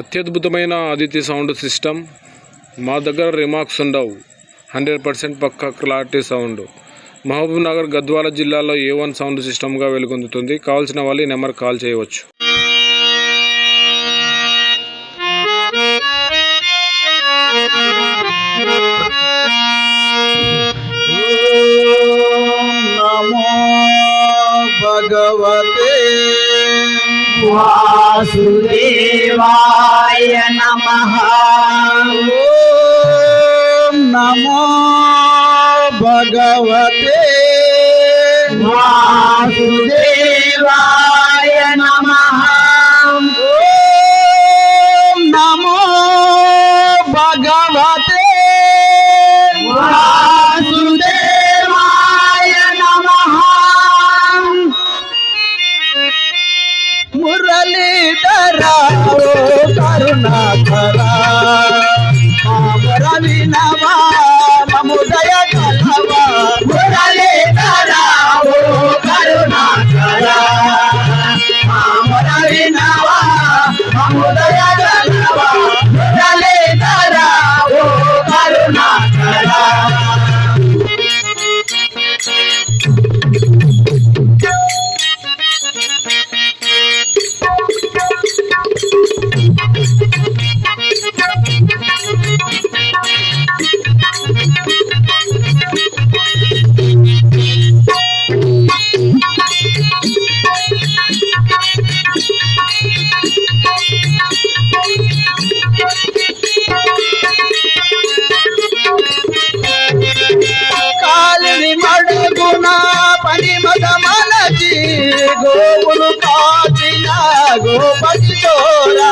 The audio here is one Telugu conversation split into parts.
అత్యద్భుతమైన అదితి సౌండ్ సిస్టమ్. మా దగ్గర రిమార్క్స్ ఉండవు. హండ్రెడ్ పర్సెంట్ పక్క క్లారిటీ సౌండ్. మహబూబ్ నగర్ గద్వాల జిల్లాలో ఏ వన్ సౌండ్ సిస్టమ్గా వెలుగొందుతుంది? కావాల్సిన వాళ్ళు ఈ నెంబర్ కాల్ చేయవచ్చు. शिवाय नमः नमो भगवते वासुदेवाय नमः नमो भगवते మామర గోపులు కాచిన గోపతి చోరా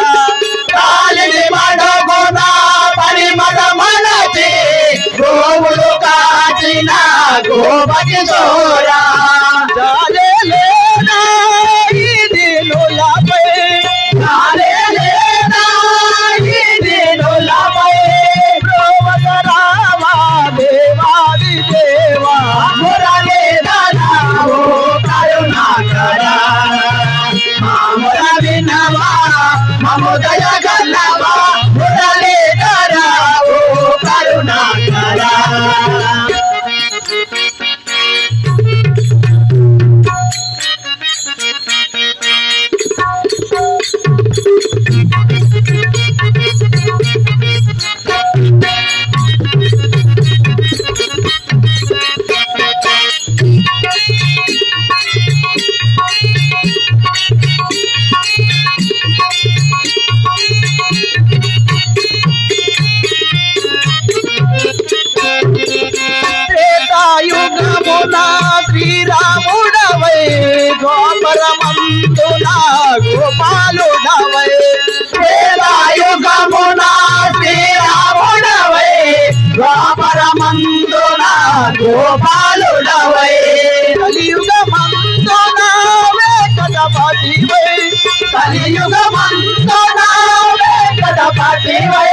మమోదయ గల్లా గోపాలుడవై. కలియుగమంతున వేకటపతివై కలియుగమంతున వేకటపతివై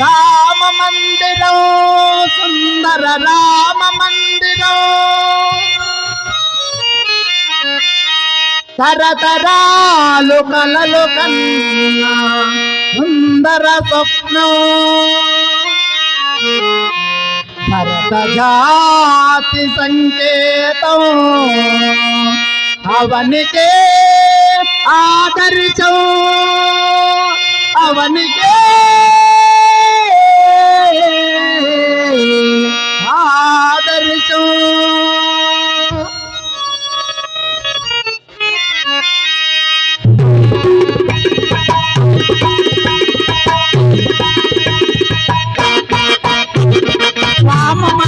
రామ మందిరం సుందర రామ మందిరం తరతరాలు కలలు కన్నా సుందర స్వప్నం. భరత జాతి సంకేతం అవనికే ఆదర్శం అవనికే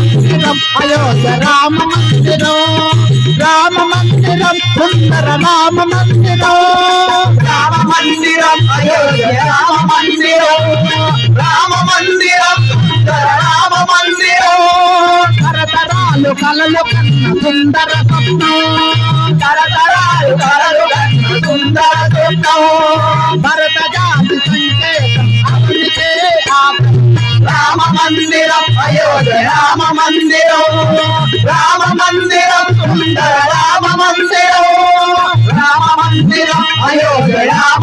అయోధ్య రామ మందిరం. రామ మందిరం సుందర రామ మందిరం. రామ మందిరం అయోధ్య రామ మందిరం. రామ మందిరం సుందర రామ మందిరం. తరతరాలు కలలు కన్న సుందర స్వప్నం. తరతరాలు కలలు కన్న సుందర స్వప్నం. భరత జాతి సంకేతం అభివృద్ధి రామ మందిరం అయోధ్య రామ మందిరం రామ మందిరం సుందర రామ మందిరం రామ మందిరం అయోధ్య రామ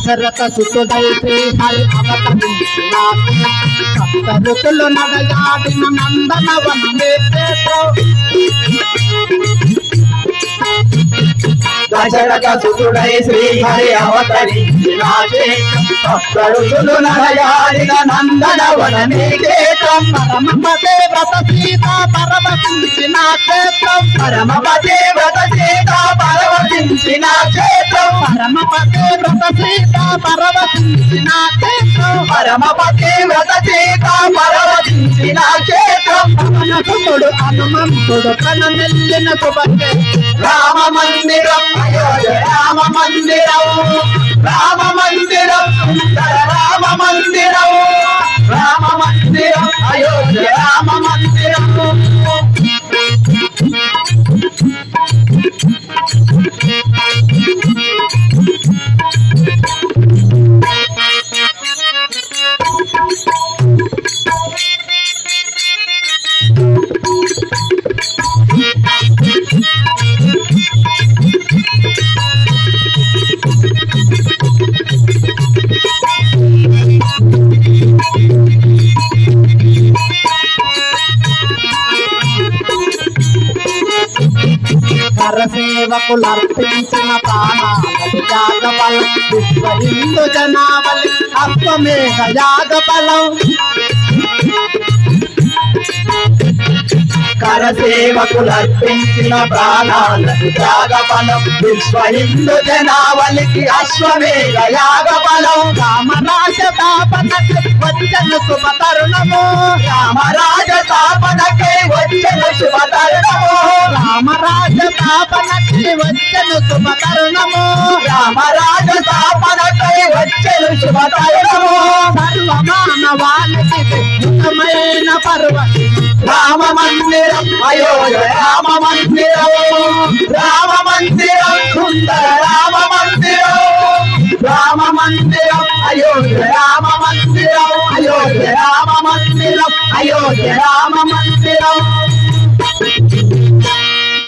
దశరథ సుతుడై శ్రీహరి అవతరించిన సప్త ఋతులు నడయాడిన నందనవనమే దశరథ సుతుడై శ్రీహరి అవతరించిన సప్తరుషులు నడయాడిన నందనవనమే పరమపదే వ్రత సీత పరమశించిన క్షేత్రం పరమపదే వ్రత సీత పరవశించిన క్షేత్రం వ్రత సీత పరమశించిన క్షేత్రం పరమపదే వ్రత సీత పరవశించిన క్షేత్రం హనుమంతుడు కనమెల్లిన శుభకే రామ మందిరం రామ మందిరం. రామ కరసేవకులు అర్పించిన ప్రాణాలకు యాగ బలం విశ్వ హిందూ జనావళి అశ్వమేఘ యాగ బలం కరసేవకులు అర్పించిన ప్రాణాలకు త్యాగ బలం విశ్వ హిందూ జనావళికి అశ్వమేఘ యాగ బలం రామరాజ తాపనకు వచ్చిన శుభ తరుణము రామరాజ తాపనకు రామరాజ తాపనకి వచ్చిన శుభ తరుణము రామరాజ స్థాపనకై వచ్చను శుభ తరుణము సర్వ మానవాళికి ఉత్తమైన పర్వం. రామ మందిరం అయో రామ మందిరం రామ మందిరం సుందర రామ మందిరం రామ మందిరం అయోధ్య రామ మందిరం అయోధ్య రామ మందిరం అయోధ్య రామ మందిరం